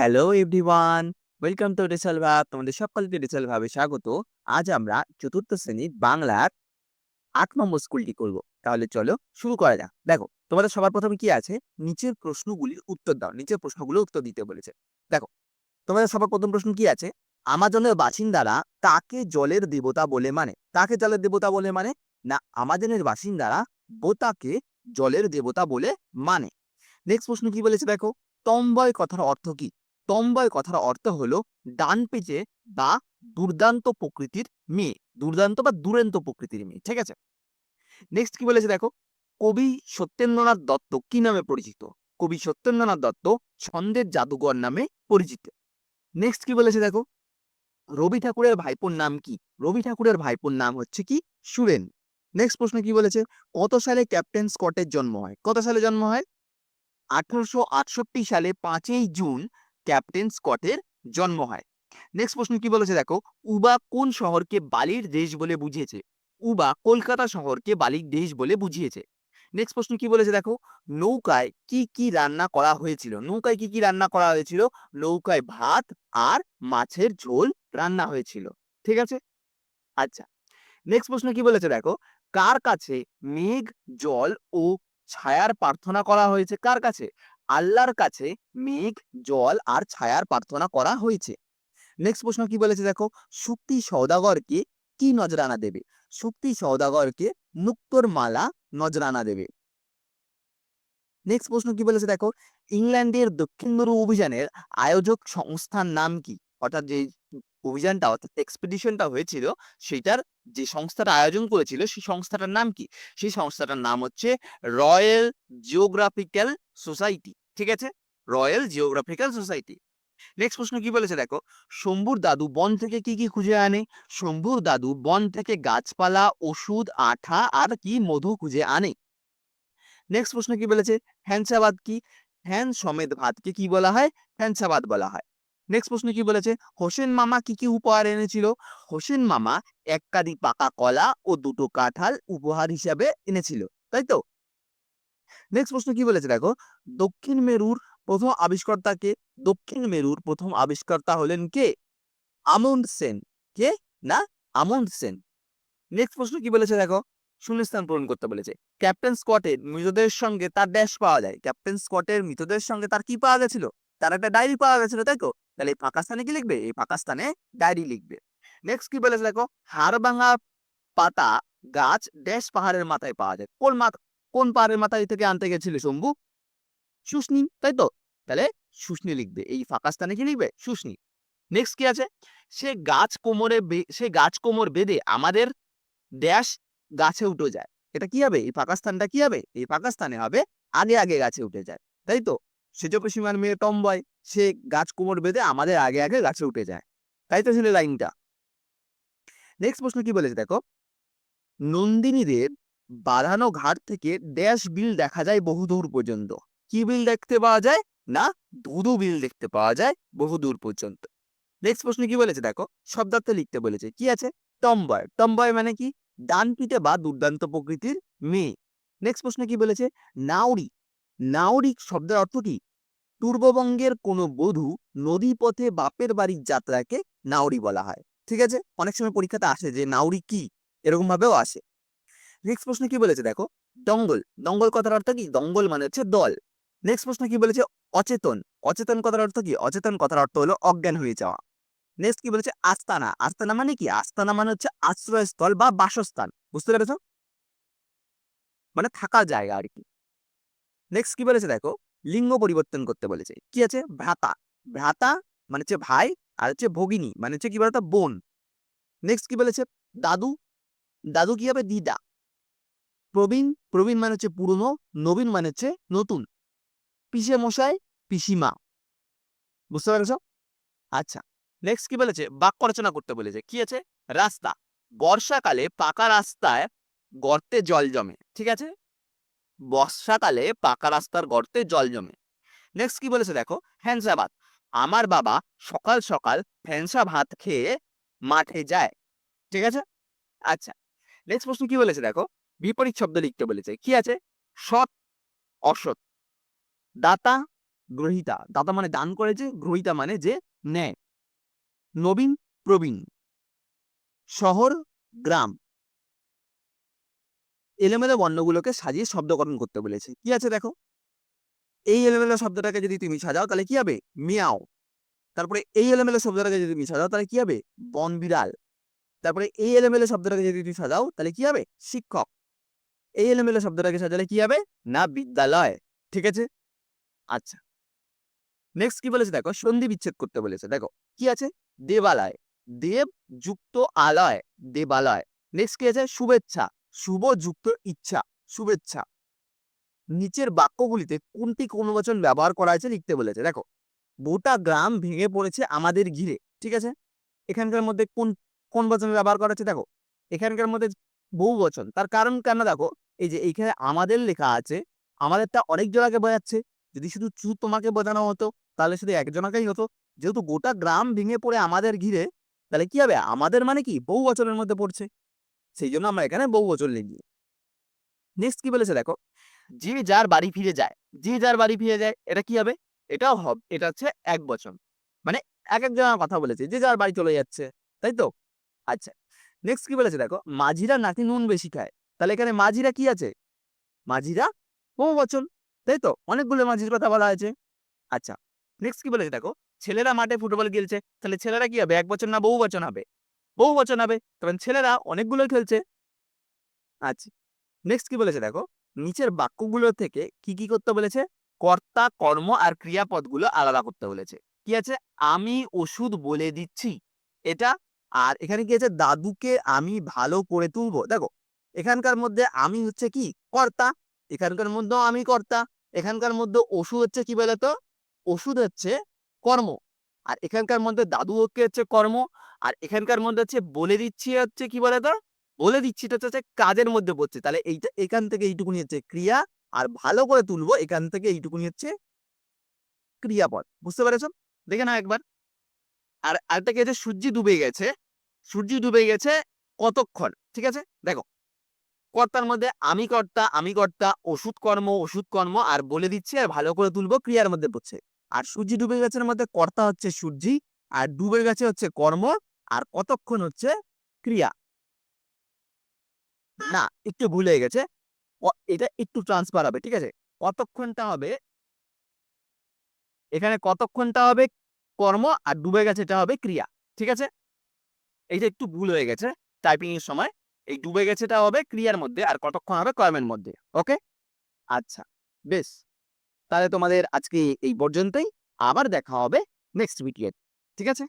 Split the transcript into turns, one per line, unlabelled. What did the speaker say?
Hello everyone, welcome to রিসাল ভাব, তোমাদের সকলকে রিসাল ভাবে স্বাগত। আজ আমরা চতুর্থ শ্রেণির বাংলার আট নম্বর স্কুলটি করব। তাহলে চলো শুরু করা যাক। দেখো, তোমাদের সবার প্রথমে কি আছে? নিচের প্রশ্নগুলির উত্তর দাও। নিচের প্রশ্নগুলোর উত্তর দিতে বলেছে। দেখো, তোমাদের সবার প্রথম প্রশ্ন কি আছে? আমাজনের বাসিন্দারা তাকে জলের দেবতা বলে মানে? তাকে জলের দেবতা বলে মানে? না, আমাজনের বাসিন্দারা বোতাকে জলের দেবতা বলে মানে? নেক্সট প্রশ্ন কি বলেছে দেখো? তম্বয় কথার অর্থ কি? তম্বয় কথার অর্থ হলো ডান পেজে বা দুর্দান্ত প্রকৃতির মেয়ে, দুর্দান্ত বা দুরন্ত প্রকৃতির মেয়ে, ঠিক আছে? নেক্সট কি বলেছে দেখো? কবি সত্যেন্দ্রনাথ দত্ত কি নামে পরিচিত? কবি সত্যেন্দ্রনাথ দত্ত ছন্দের জাদুঘর নামে পরিচিত। নেক্সট কি বলেছে দেখো? রবি ঠাকুরের ভাইপোর নাম কি? রবি ঠাকুরের ভাইপোর নাম হচ্ছে কি? সুরেন। নেক্সট প্রশ্ন কি বলেছে? কত সালে ক্যাপ্টেন স্কটের জন্ম হয়? কত সালে জন্ম হয়? আঠারোশো আটষট্টি সালে পাঁচই জুন ক্যাপ্টেন স্কটের জন্ম হয়। নেক্সট প্রশ্ন কি বলেছে দেখো? উবা কোন শহরকে বালির দেশ বলে বুঝিয়েছে? উবা কলকাতা শহরকে বালির দেশ বলে বুঝিয়েছে। নেক্সট প্রশ্ন কি বলেছে দেখো? নৌকায় কি কি রান্না করা হয়েছিল? নৌকায় কি কি রান্না করা হয়েছিল? নৌকায় ভাত আর মাছের ঝোল রান্না হয়েছিল। ঠিক আছে? আচ্ছা। নেক্সট প্রশ্ন কি বলেছে দেখো? কার কাছে মেঘ, জল ও ছায়ার প্রার্থনা করা হয়েছে? কার কাছে? আল্লাহর কাছে মেঘ, জল আর ছায়ার প্রার্থনা করা হয়েছে। নেক্সট প্রশ্ন কি বলেছে দেখো? শক্তি সৌদাগরকে কি নজরানা দেবে? শক্তি সৌদাগরকে মুক্তোর মালা নজরানা দেবে। নেক্সট প্রশ্ন কি বলেছে দেখো? ইংল্যান্ডের দক্ষিণ মেরু অভিযানের আয়োজক সংস্থার নাম কি? অর্থাৎ যে অভিযানটা, অর্থাৎ এক্সপিডিশনটা হয়েছিল, সেটার যে সংস্থাটা আয়োজন করেছিল, সেই সংস্থাটার নাম কি? সেই সংস্থাটার নাম হচ্ছে রয়্যাল জিওগ্রাফিক্যাল সোসাইটি ঠিক আছে? রয়্যাল জিওগ্রাফিক্যাল সোসাইটি নেক্সট প্রশ্ন কি বলেছে দেখো? শম্ভুর দাদু বন থেকে কি কি খুঁজে আনে? শম্ভুর দাদু বন থেকে গাছপালা, ওষুধ, আঠা আর কি মধু খুঁজে আনে? নেক্সট প্রশ্ন কি বলেছে? হ্যান্সাবাদ কি? হ্যান সমেত ভাতকে কি বলা হয়? হ্যান্সাবাদ বলা হয়। নেক্সট প্রশ্ন কি বলেছে? হোসেন মামা কি কি উপহার এনেছিল? হোসেন মামা এক কাদি পাকা কলা ও দুটো কাঁঠাল উপহার হিসাবে এনেছিল। তাই তো? নেক্সট প্রশ্ন কি বলেছে? দেখো, দক্ষিণ মেরুর প্রথম আবিষ্কর্তাকে দক্ষিণ মেরুর প্রথম আবিষ্কর্তা হলেন কে? আমন্ড সেন। কে? না আমন্ড সেন। নেক্সট প্রশ্ন কি বলেছে? দেখো, শূন্যস্থান পূরণ করতে বলেছে। ক্যাপ্টেন স্কটের মৃতদেহের সঙ্গে তার ড্যাশ পাওয়া যায়। ক্যাপ্টেন স্কটের মৃতদেহের সঙ্গে তার কি পাওয়া গেছিল? তার একটা ডায়েরি পাওয়া গেছিল তো? তাহলে এই ফাঁকা স্থানে কি লিখবে? এই ফাঁকা স্থানে ডায়েরি লিখবে। নেক্সট কি বলেছে? দেখো, হাড় ভাঙা পাতা গাছ ড্যাশ পাহাড়ের মাথায় পাওয়া যায়। কোন কোন পাহাড়ের মাথায় থেকে আনতে গেছিল শম্ভু? শুষ্নি তাই তো? তাহলে শুষ্নি লিখবে। এই ফাঁকা স্থানে কি লিখবে? শুষ্নি নেক্সট কি আছে? সে গাছ কোমরে সে গাছ কোমর বেঁধে আমাদের ড্যাশ গাছে উঠে যায়। এটা কি হবে? এই ফাঁকা স্থানটা কি হবে? এই ফাঁকা স্থানে হবে, আগে আগে গাছে উঠে যায়। তাই তো? সেজপসীমার মেয়ে টম্বয়, সে গাছ কোমর বেঁধে আমাদের আগে আগে গাছে উঠে যায়। তাই তো ছিল লাইনটা। নেক্সট প্রশ্ন কি বলেছে দেখো? নন্দিনীদের বাঁধানো ঘাট থেকে ড্যাশ বিল দেখা যায় বহুদূর পর্যন্ত। কি বিল দেখতে পাওয়া যায়? না, ধুধু বিল দেখতে পাওয়া যায় বহুদূর পর্যন্ত। নেক্সট প্রশ্ন কি বলেছে? দেখো, শব্দার্থ লিখতে বলেছে। কি আছে? টম্বয় টম্বয় মানে কি? ডান পিঠে বা দুর্দান্ত প্রকৃতির মেয়ে। নেক্সট প্রশ্ন কি বলেছে? নাউরি। নাউরি শব্দের অর্থ কি? পূর্ববঙ্গের কোনো বধূ নদী পথে বাপের বাড়ির যাত্রাকে নাউরি বলা হয়। ঠিক আছে? অনেক সময় পরীক্ষাতে আসে যে নাউরি কি? এরকম ভাবেও আসে। নেক্সট প্রশ্ন কি বলেছে? দেখো, দঙ্গল। দঙ্গল কথার অর্থ কি? দঙ্গল মানে হচ্ছে দল। নেক্সট প্রশ্ন কি বলেছে? অচেতন। অচেতন কথার অর্থ কি? অচেতন কথার অর্থ হলো অজ্ঞান হয়ে যাওয়া। নেক্সট কি বলেছে? আস্তানা। আস্তানা মানে কি? আস্তানা মানে হচ্ছে আশ্রয়স্থল বা বাসস্থান। বুঝতে পেরেছ? মানে থাকার জায়গা আর কি। নেক্সট কি বলেছে? দেখো, লিঙ্গ পরিবর্তন করতে বলেছে। কি আছে? ভ্রাতা। ভ্রাতা মানে হচ্ছে ভাই আর হচ্ছে ভগিনী। মানে হচ্ছে কি বলতো? বোন। নেক্সট কি বলেছে? দাদু। দাদু কি হবে? দিদা। প্রবীণ প্রবীণ মানে হচ্ছে পুরনো, নবীন মানে হচ্ছে নতুন। পিসে মশাই, পিসিমা। বুঝতে পেরেছ? আচ্ছা নেক্সট কি বলেছে? বাক্য রচনা করতে বলেছে। কি আছে? রাস্তা। বর্ষাকালে পাকা রাস্তায় গর্তে জল জমে, ঠিক আছে? বর্ষাকালে পাকা রাস্তার গর্তে জল জমে। নেক্সট কি বলেছে দেখো? হ্যান্সা ভাত। আমার বাবা সকাল সকাল ফ্যান্সা ভাত খেয়ে মাঠে যায়, ঠিক আছে? আচ্ছা নেক্সট প্রশ্ন কি বলেছে দেখো? বিপরীত শব্দ লিখতে বলেছে। কি আছে? সৎ, অসৎ। দাতা, গ্রহিতা। দাতা মানে দান করেছে, গ্রহিতা মানে যে নেয়। নবীন, প্রবীণ। শহর, গ্রাম। এলোমেলো বর্ণগুলোকে সাজিয়ে শব্দকরণ করতে বলেছে। কি আছে দেখো? এই এলোমেলো শব্দটাকে যদি তুমি সাজাও, তাহলে কি হবে? মিয়াও। তারপরে এই এলোমেলো শব্দটাকে যদি তুমি সাজাও, তাহলে কি হবে? বন বিড়াল তারপরে এই এলোমেলো শব্দটাকে যদি তুমি সাজাও, তাহলে কি হবে? শিক্ষক। এই এলোমেলো শব্দটাকে সাজালে কি হবে? না বিদ্যালয়। ঠিক আছে? আচ্ছা। নেক্সট কি বলেছে? দেখো, সন্ধি বিচ্ছেদ করতে বলেছে। দেখো, কি আছে? দেবালয়। দেব যুক্ত আলয়। দেবালয়। নেক্সট কি আছে? শুভেচ্ছা। শুভ যুক্ত ইচ্ছা। শুভেচ্ছা। নিচের বাক্যগুলিতে কোনটি কোন বচন ব্যবহার করা হয়েছে লিখতে বলেছে। দেখো, গোটা গ্রাম ভেঙে পড়েছে আমাদের ঘিরে। ঠিক আছে? এখানকার মধ্যে কোন কোন বচন ব্যবহার করা হচ্ছে? দেখো, এখানকার মধ্যে বহু বচন। তার কারণ কেন দেখো, এই যে এইখানে আমাদের লেখা আছে, আমাদেরটা অনেক জনাকে বোঝাচ্ছে। যদি শুধু চু তোমাকে বোঝানো হতো, তাহলে শুধু একজনাকেই হতো। যেহেতু গোটা গ্রাম ভেঙে পড়ে আমাদের ঘিরে, তাহলে কি হবে? আমাদের মানে কি? বহু বচনের মধ্যে পড়ছে। সেই জন্য আমরা এখানে বহু বচন লিখি নেক্সট কি বলেছে দেখো? যে যার বাড়ি ফিরে যায়, যে যার বাড়ি ফিরে যায়, এটা কি হবে? এটাও হবে, এটা হচ্ছে এক বচন। মানে এক একজনের কথা বলেছে, যে যার বাড়ি চলে যাচ্ছে, তাই তো? আচ্ছা নেক্সট কি বলেছে দেখো? মাঝিরা নাকি নুন বেশি খায়। তাহলে এখানে মাঝিরা কি আছে? মাঝিরা বহু বচন তাই তো? অনেকগুলো মাঝির কথা বলা হয়েছে। আচ্ছা নেক্সট কি বলেছে দেখো? ছেলেরা মাঠে ফুটবল খেলছে, তাহলে ছেলেরা কি হবে? এক বছর না বহু বচন হবে? বহু বচন হবে, তখন ছেলেরা অনেকগুলো খেলছে। আচ্ছা নেক্সট কি বলেছে দেখো? নিচের বাক্যগুলো থেকে কি কি করতে বলেছে? কর্তা, কর্ম আর ক্রিয়াপদগুলো আলাদা করতে বলেছে। কি আছে? আমি ওষুধ বলে দিচ্ছি। এটা আর এখানে কি আছে দাদুকে আমি ভালো করে তুলবো। দেখো, এখানকার মধ্যে আমি হচ্ছে কি? কর্তা। এখানকার মধ্যেও আমি কর্তা। এখানকার মধ্যে ওষুধ হচ্ছে কি বলতো? ওষুধ হচ্ছে কর্ম। আর এখানকার মধ্যে দাদু হচ্ছে হচ্ছে কর্ম। আর এখানকার মধ্যে হচ্ছে বলে দিচ্ছি হচ্ছে কি বলতো? বলে দিচ্ছি এটা হচ্ছে কাজের মধ্যে পড়ছে। তাহলে এইটা, এখান থেকে এইটুকুনি হচ্ছে ক্রিয়া। আর ভালো করে তুলবো, এখান থেকে এইটুকুনি হচ্ছে ক্রিয়াপদ। বুঝতে পেরেছ? দেখে নাও একবার। আর আরেকটা কি আছে সূর্য ডুবে গেছে। সূর্য ডুবে গেছে কতক্ষণ? ঠিক আছে? দেখো। কর্তার মধ্যে আমি কর্তা আমি কর্তা, ওষুধ কর্ম ওষুধ কর্ম, আর বলে দিচ্ছি আর ভালো করে তুলবো, ক্রিয়ার মধ্যে পড়ছে। আর সূর্য ডুবে গেছে মধ্যে কর্তা হচ্ছে সূর্যি, আর ডুবে গেছে হচ্ছে কর্ম, আর কতক্ষণ হচ্ছে ক্রিয়া। না, একটু ভুল গেছে। এটা একটু ট্রান্সফার হবে, ঠিক আছে? কতক্ষণটা হবে? এখানে কতক্ষণটা হবে? কর্ম আর ডুবে গেছে এটা হবে ক্রিয়া, ঠিক আছে? এইটা একটু ভুল হয়ে গেছে টাইপিং এর সময়, এই ডুবে গেছেটা হবে ক্রিয়ার মধ্যে আর কতক্ষণ হবে কর্মের মধ্যে ওকে আচ্ছা বেশ, তাহলে তোমাদের আজকে এই পর্যন্তই, আবার দেখা হবে নেক্সট ভিডিও ঠিক আছে?